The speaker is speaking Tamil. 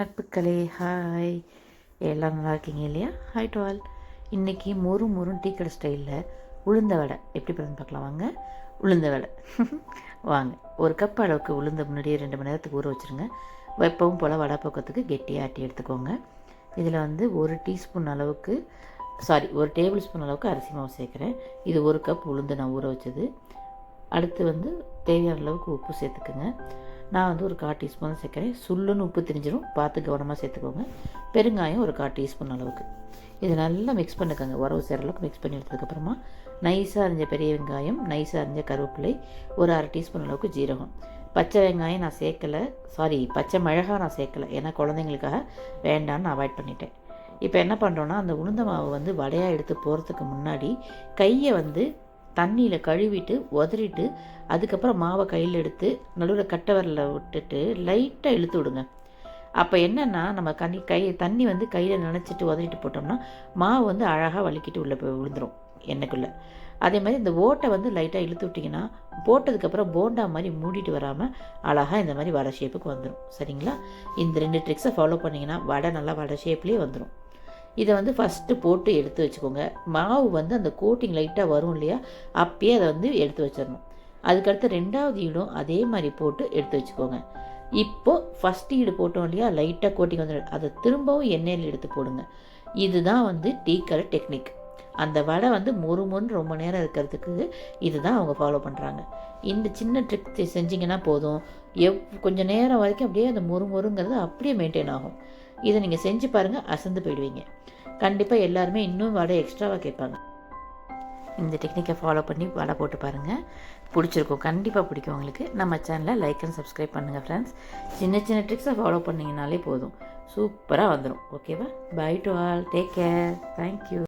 நட்புக்களே ஹாய் எல்லாம் நல்லா இருக்கீங்க இல்லையா? ஹாய் டு ஆல் இன்றைக்கி மொறு மொறும் டீ கடை ஸ்டைலில் உளுந்த வடை. எப்படி பண்ணுன்னு பார்க்கலாம். வாங்க. உளுந்த வடை. வாங்க. ஒரு கப் அளவுக்கு உளுந்த முன்னாடியே ரெண்டு மணி நேரத்துக்கு ஊற வச்சுருங்க. வெப்பவும் போல் வடை பக்கத்துக்கு கெட்டியாக ஆட்டி எடுத்துக்கோங்க. இதில் வந்து ஒரு டீஸ்பூன் அளவுக்கு சாரி ஒரு டேபிள் ஸ்பூன் அளவுக்கு அரிசி மாவு சேர்க்குறேன். இது ஒரு கப் உளுந்து நான் ஊற வச்சது. அடுத்து வந்து தேவையான அளவுக்கு உப்பு சேர்த்துக்குங்க. நான் வந்து ஒரு கால் டீஸ்பூன் சேர்க்குறேன். சுல்லுன்னு உப்பு தெரிஞ்சிடும் பார்த்து கவனமாக சேர்த்துக்கோங்க. பெருங்காயம் ஒரு கால் டீஸ்பூன் அளவுக்கு. இது நல்லா மிக்ஸ் பண்ணிக்கோங்க. உறவு சேர அளவுக்கு மிக்ஸ் பண்ணி எடுத்ததுக்கப்புறமா நைஸாக அரிஞ்ச பெரிய வெங்காயம் நைஸாக அரிஞ்ச கருவேப்பிலை ஒரு அரை டீஸ்பூன் அளவுக்கு ஜீரகம். பச்சை வெங்காயம் நான் சேர்க்கலை. சாரி பச்சை மிளகா நான் சேர்க்கலை. ஏன்னா குழந்தைங்களுக்காக வேண்டான்னு அவாய்ட் பண்ணிட்டேன். இப்போ என்ன பண்ணுறோன்னா அந்த உளுந்த மாவு வந்து வடையாக எடுத்து போகிறதுக்கு முன்னாடி கையை வந்து தண்ணியில் கழுவிட்டு உதறிட்டு அதுக்கப்புறம் மாவை கையில் எடுத்து நடுவில் கட்டை விரல விட்டுட்டு லைட்டாக இழுத்து விடுங்க. அப்போ என்னென்னா நம்ம கனி கை தண்ணி வந்து கையில் நினச்சிட்டு உதறிட்டு போட்டோம்னா மாவு வந்து அழகாக வலிக்கிட்டு உள்ளே போய் விழுந்துடும் எண்ணெய்க்குள்ளே. அதே மாதிரி இந்த ஓட்டை வந்து லைட்டாக இழுத்து விட்டிங்கன்னா போட்டதுக்கப்புறம் போண்டா மாதிரி மூடிட்டு வராமல் அழகாக இந்த மாதிரி வடை ஷேப்புக்கு வந்துடும் சரிங்களா? இந்த ரெண்டு ட்ரிக்ஸை ஃபாலோ பண்ணிங்கன்னா வடை நல்லா வடை ஷேப்லேயே வந்துடும் இதை வந்து ஃபஸ்ட்டு போட்டு எடுத்து வச்சுக்கோங்க. மாவு வந்து அந்த கோட்டிங் லைட்டாக வரும் இல்லையா? அப்பயே அதை வந்து எடுத்து வச்சிடணும். அதுக்கடுத்து ரெண்டாவது ஈடும் அதே மாதிரி போட்டு எடுத்து வச்சுக்கோங்க. இப்போது ஃபஸ்ட் ஈடு போட்டோம் இல்லையா? லைட்டாக கோட்டிங் வந்து அதை திரும்பவும் எண்ணெயில் எடுத்து போடுங்க. இதுதான் வந்து டீ கலர் டெக்னிக் அந்த வடை வந்து மொறு ரொம்ப நேரம் இருக்கிறதுக்கு இதுதான் அவங்க ஃபாலோ பண்ணுறாங்க இந்த சின்ன ட்ரிக் செஞ்சிங்கன்னா போதும். எவ் கொஞ்சம் நேரம் வரைக்கும் அப்படியே அந்த முறுமுறுங்கிறது அப்படியே மெயின்டைன் ஆகும். இதை நீங்கள் செஞ்சு பாருங்கள் அசந்து போயிடுவீங்க. கண்டிப்பாக எல்லாருமே இன்னும் வடை எக்ஸ்ட்ராவாக கேட்பாங்க. இந்த டெக்னிக்கை ஃபாலோ பண்ணி வடை போட்டு பாருங்கள் பிடிச்சிருக்கும். கண்டிப்பாக பிடிக்கும் உங்களுக்கு. நம்ம சேனலை லைக் அண்ட் சப்ஸ்கிரைப் பண்ணுங்கள் ஃப்ரெண்ட்ஸ் சின்ன சின்ன ட்ரிக்ஸை ஃபாலோ பண்ணிங்கனாலே போதும். சூப்பராக வந்துடும் ஓகேவா bye to all take care thank you